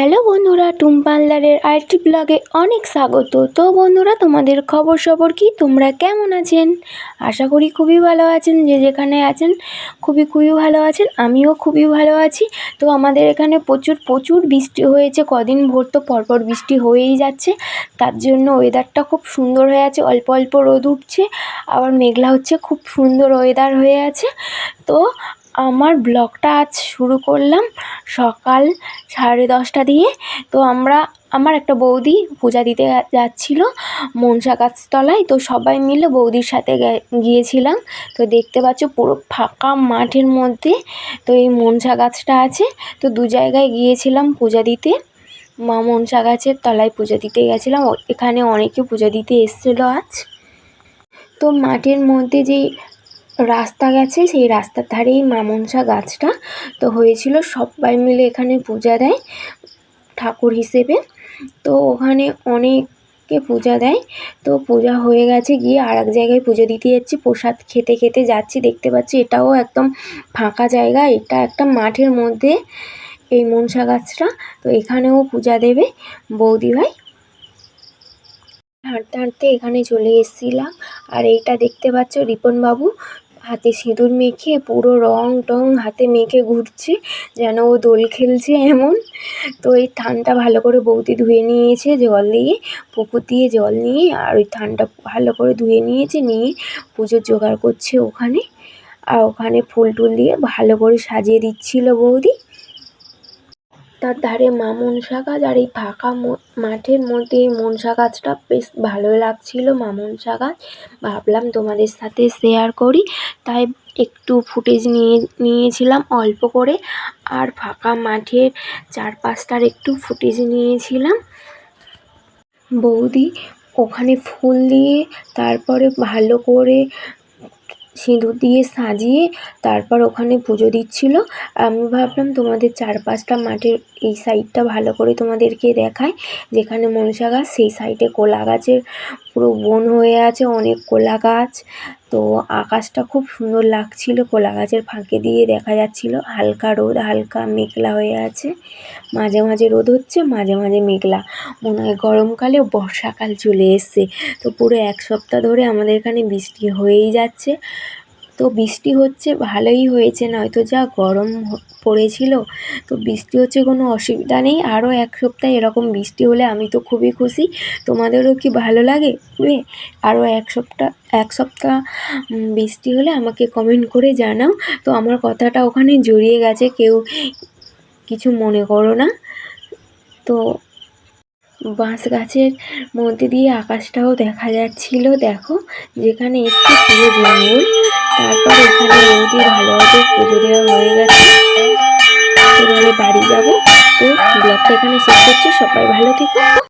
Hello বন্ধুরা, টুম্পালদারের আরেকটি ব্লগে অনেক স্বাগত। তো বন্ধুরা, তোমাদের খবর সবর কি? তোমরা কেমন আছেন? আশা করি খুবই ভালো আছেন, যে যেখানে আছেন খুবই খুবই ভালো আছেন, আমিও খুবই ভালো আছি। তো আমাদের এখানে প্রচুর প্রচুর বৃষ্টি হয়েছে, কদিন ভোর তো পরপর বৃষ্টি হয়েই যাচ্ছে। তার জন্য ওয়েদারটা খুব সুন্দর হয়ে আছে, অল্প অল্প রোদ উঠছে, আবার মেঘলা হচ্ছে, খুব সুন্দর ওয়েদার হয়ে আছে। তো আমার ব্লগটা আজ শুরু করলাম সকাল সাড়ে দশটা দিয়ে। তো আমরা, আমার একটা বৌদি পূজা দিতে যাচ্ছিল মনসা গাছতলায় তো সবাই মিলে বৌদির সাথে গিয়েছিলাম। তো দেখতে পাচ্ছ পুরো ফাঁকা মাঠের মধ্যে। তো এই মনসা গাছটা আছে। তো দু জায়গায় গিয়েছিলাম পূজা দিতে। মা মনসা গাছের তলায় পূজা দিতে গেছিলাম। এখানে অনেকে পূজা দিতে এসেছিল আজ। তো মাঠের মধ্যে যেই রাস্তা গেছে, সেই রাস্তার ধারেই মা মনসা গাছটা। তো হয়েছিল সবাই মিলে এখানে পূজা দেয় ঠাকুর হিসেবে। তো ওখানে অনেকে পূজা দেয়। তো পূজা হয়ে গেছে, গিয়ে আর এক জায়গায় পুজো দিতে যাচ্ছি। প্রসাদ খেতে খেতে যাচ্ছি, দেখতে পাচ্ছি এটাও একদম ফাঁকা জায়গা। এটা একটা মাঠের মধ্যে এই মনসা গাছটা। তো এখানেও পূজা দেবে বৌদিভাই হাঁটতে হাঁটতে এখানে চলে এসেছিলাম। আর এইটা দেখতে পাচ্ছ রিপনবাবু হাতে সিঁদুর মেখে পুরো রং টং হাতে মেখে ঘুরছে, যেন ও দোল খেলছে এমন। তো এই থানটা ভালো করে বৌদি ধুয়ে নিয়েছে জল দিয়ে পুকুর দিয়ে জল নিয়ে, আর ওই থানটা ভালো করে ধুয়ে নিয়েছে, নিয়ে পুজোর জোগাড় করছে ওখানে। আর ওখানে ফুল টুল দিয়ে ভালো করে সাজিয়ে দিচ্ছিল বৌদি। তার ধারে মা মনসা গাছ আর এই ফাঁকা মাঠের মধ্যে এই মনসা গাছটা বেশ ভালো লাগছিল। মা মনসা গাছ, ভাবলাম তোমাদের সাথে শেয়ার করি। তাই একটু ফুটেজ নিয়ে নিয়েছিলাম অল্প করে আর ফাঁকা মাঠের চারপাশটার একটু ফুটেজ নিয়েছিলাম। বৌদি ওখানে ফুল দিয়ে তারপরে ভালো করে সিঁদুর দিয়ে সাজিয়ে তারপর ওখানে পুজো দিচ্ছিল। আমি ভাবলাম তোমাদের চারপাশটা মাঠের এই সাইডটা ভালো করে তোমাদেরকে দেখাই। যেখানে মনসা গাছ সেই সাইডে কোলা গাছের পুরো বন হয়ে আছে, অনেক কলা গাছ তো আকাশটা খুব সুন্দর লাগছিল কলা গাছের ফাঁকে দিয়ে দেখা যাচ্ছিল। হালকা রোদ, হালকা মেঘলা হয়ে আছে। মাঝে মাঝে রোদ হচ্ছে, মাঝে মাঝে মেঘলা। মনে হয় গরমকালে বর্ষাকাল চলে এসছে। তো পুরো এক সপ্তাহ ধরে আমাদের এখানে বৃষ্টি হয়েই যাচ্ছে। তো বৃষ্টি হচ্ছে, ভালোই হয়েছে। নয়তো যা গরম পড়েছিল, তো বৃষ্টি হচ্ছে কোনো অসুবিধা নেই। আরও এক সপ্তাহ এরকম বৃষ্টি হলে আমি তো খুবই খুশি। তোমাদেরও কি ভালো লাগে? আরও এক সপ্তাহ এক সপ্তাহ বৃষ্টি হলে আমাকে কমেন্ট করে জানাও। তো আমার কথাটা ওখানে জড়িয়ে গেছে, কেউ কিছু মনে করো না। তো বাঁশ গাছের মধ্যে দিয়ে আকাশটাও দেখা যাচ্ছিল, দেখো। যেখানে একটু পুরো জঙ্গল, তারপর এখানে বৌদি ভালোভাবে পুজো দেওয়া হয়ে গেছে। বাড়ি যাব। তো ব্লগটা এখানে শেষ করছি। সবাই ভালো থেকো।